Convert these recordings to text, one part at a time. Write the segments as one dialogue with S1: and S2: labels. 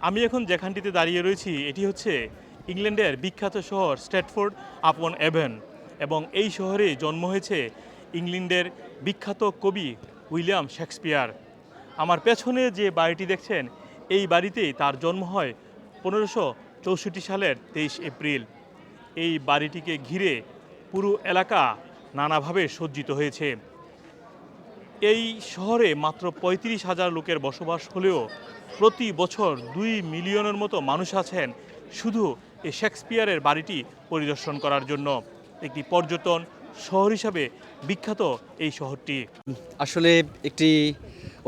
S1: আমি এখন যেখানটিতে দাঁড়িয়ে রয়েছি, এটি হচ্ছে ইংল্যান্ডের বিখ্যাত শহর স্ট্যাটফোর্ড আপন এভেন এবং এই শহরে জন্ম হয়েছে ইংল্যান্ডের বিখ্যাত কবি উইলিয়াম শেক্সপিয়ার। আমার পেছনে যে বাড়িটি দেখছেন, এই বাড়িতেই তার জন্ম হয় পনেরোশো চৌষট্টি সালের তেইশ এপ্রিল। এই বাড়িটিকে ঘিরে পুরো এলাকা নানাভাবে সজ্জিত হয়েছে। এই শহরে মাত্র পঁয়ত্রিশ হাজার লোকের বসবাস হলেও প্রতি বছর দুই মিলিয়নের মতো মানুষ আছেন শুধু এই শেক্সপিয়ারের বাড়িটি পরিদর্শন করার জন্য। একটি পর্যটন শহর হিসাবে বিখ্যাত এই শহরটি।
S2: আসলে একটি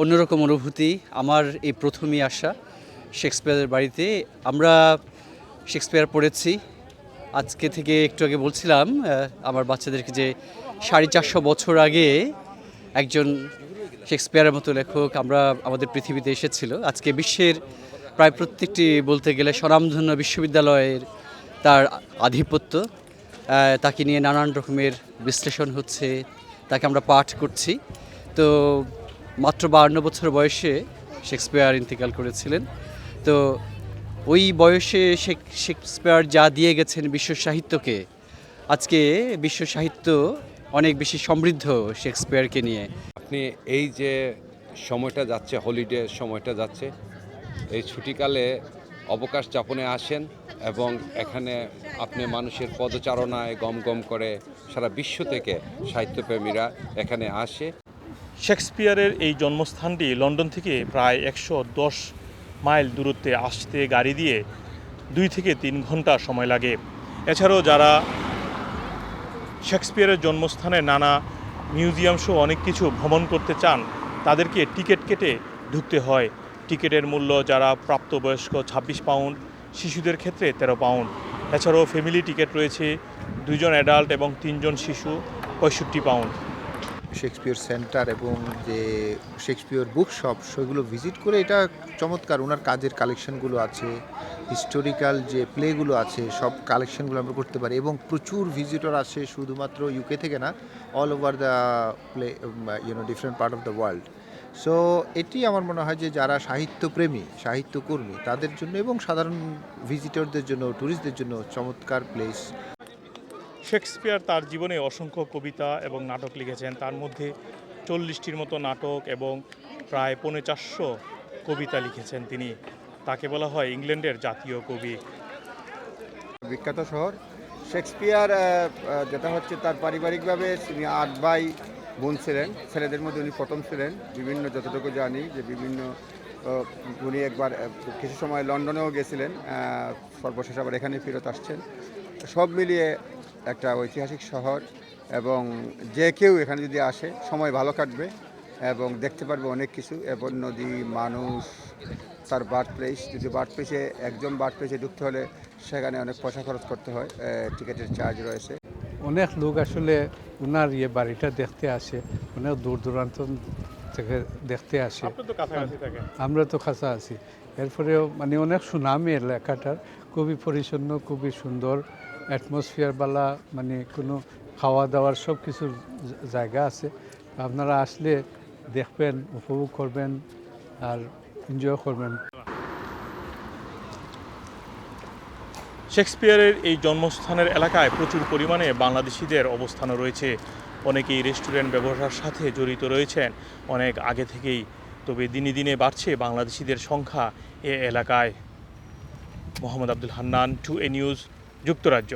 S2: অন্যরকম অনুভূতি, আমার এই প্রথমই আসা শেক্সপিয়ারের বাড়িতে। আমরা শেক্সপিয়ার পড়েছি। আজকে থেকে একটু আগে বলছিলাম আমার বাচ্চাদেরকে যে সাড়ে চারশো বছর আগে একজন শেক্সপিয়ারের মতো লেখক আমরা আমাদের পৃথিবীতে এসেছিল। আজকে বিশ্বের প্রায় প্রত্যেকটি বলতে গেলে স্বনামধন্য বিশ্ববিদ্যালয়ের তার আধিপত্য তাকে নিয়ে নানান রকমের বিশ্লেষণ হচ্ছে, তাকে আমরা পাঠ করছি। তো মাত্র বান্ন বছর বয়সে শেক্সপিয়ার ইন্তেকাল করেছিলেন। তো ওই বয়সে শেক- শেক্সপিয়ার যা দিয়ে গেছেন বিশ্ব সাহিত্যকে, আজকে বিশ্ব সাহিত্য অনেক বেশি সমৃদ্ধ শেক্সপিয়ারকে নিয়ে।
S3: আপনি এই যে সময়টা যাচ্ছে হলিডে সময়টা যাচ্ছে, এই ছুটিকালে অবকাশ যাপনে আসেন এবং এখানে আপনি মানুষের পদচারণায় গম গম করে সারা বিশ্ব থেকে সাহিত্যপ্রেমীরা এখানে আসে।
S1: শেক্সপিয়ারের এই জন্মস্থানটি লন্ডন থেকে প্রায় একশো দশ মাইল দূরত্বে আসতে গাড়ি দিয়ে দুই থেকে তিন ঘণ্টা সময় লাগে। এছাড়াও যারা শেক্সপিয়ারের জন্মস্থানে নানা মিউজিয়াম সহ অনেক কিছু ভ্রমণ করতে চান, তাদেরকে টিকিট কেটে ঢুকতে হয়। টিকিটের মূল্য যারা প্রাপ্তবয়স্ক ছাব্বিশ পাউন্ড, শিশুদের ক্ষেত্রে তেরো পাউন্ড। এছাড়াও ফ্যামিলি টিকিট রয়েছে দুজন অ্যাডাল্ট এবং তিনজন শিশু, পঁয়ষট্টি পাউন্ড।
S4: শেক্সপিয়র সেন্টার এবং যে শেক্সপিয়র বুক শপ সেগুলো ভিজিট করে এটা চমৎকার। ওনার কাজের কালেকশনগুলো আছে, হিস্টোরিক্যাল যে প্লেগুলো আছে, সব কালেকশনগুলো আমরা করতে পারি এবং প্রচুর ভিজিটর আসে শুধুমাত্র ইউকে থেকে না all over the place you know different part of the world so এটি আমার মনে হয় যে যারা সাহিত্যপ্রেমী, সাহিত্যকর্মী, তাদের জন্য এবং সাধারণ ভিজিটরদের জন্য ট্যুরিস্টদের জন্য চমৎকার প্লেস
S1: শেক্সপিয়ার তার জীবনে অসংখ্য কবিতা এবং নাটক লিখেছেন। তার মধ্যে চল্লিশটির মতো নাটক এবং প্রায় পৌনে চারশো কবিতা লিখেছেন তিনি। তাকে বলা হয় ইংল্যান্ডের জাতীয় কবি।
S5: বিখ্যাত শহর। শেক্সপিয়ার যেটা হচ্ছে তার পারিবারিকভাবে তিনি আট ভাই বোন ছিলেন। ছেলেদের মধ্যে উনি প্রথম ছিলেন। বিভিন্ন যতটুকু জানি যে বিভিন্ন উনি একবার কিছু সময় লন্ডনেও গেছিলেন। সর্বশেষ আবার এখানে ফেরত আসছেন। সব মিলিয়ে একটা ঐতিহাসিক শহর এবং যে কেউ এখানে যদি আসে সময় ভালো কাটবে এবং দেখতে পারবে অনেক কিছু। এবং নদী মানুষ তার বার্থ প্লেস যদি বার্থ প্লেসে একজন বার্থ প্লেসে ঢুকতে হলে সেখানে অনেক পয়সা খরচ করতে হয় টিকিটের চার্জ রয়েছে।
S6: অনেক লোক আসলে ওনার ইয়ে বাড়িটা দেখতে আসে অনেক দূর দূরান্ত থেকে দেখতে আসে।
S1: আপনি তো
S6: আমরা তো খাসা আছি এরপরেও মানে অনেক সুনামি এলাকাটার খুবই পরিচ্ছন্ন খুবই সুন্দর। অ্যাটমসফিয়ারওয়ালা মানে কোনো খাওয়া দাওয়ার সব কিছুর জায়গা আছে। আপনারা আসলে দেখবেন, উপভোগ করবেন আর এনজয় করবেন।
S1: শেক্সপিয়ারের এই জন্মস্থানের এলাকায় প্রচুর পরিমাণে বাংলাদেশিদের অবস্থানও রয়েছে। অনেকেই রেস্টুরেন্ট ব্যবসার সাথে জড়িত রয়েছেন। অনেক আগে থেকেই, তবে দিনে দিনে বাড়ছে বাংলাদেশিদের সংখ্যা এ এলাকায়। Mohammad Abdul Hannan, two A news যুক্তরাজ্য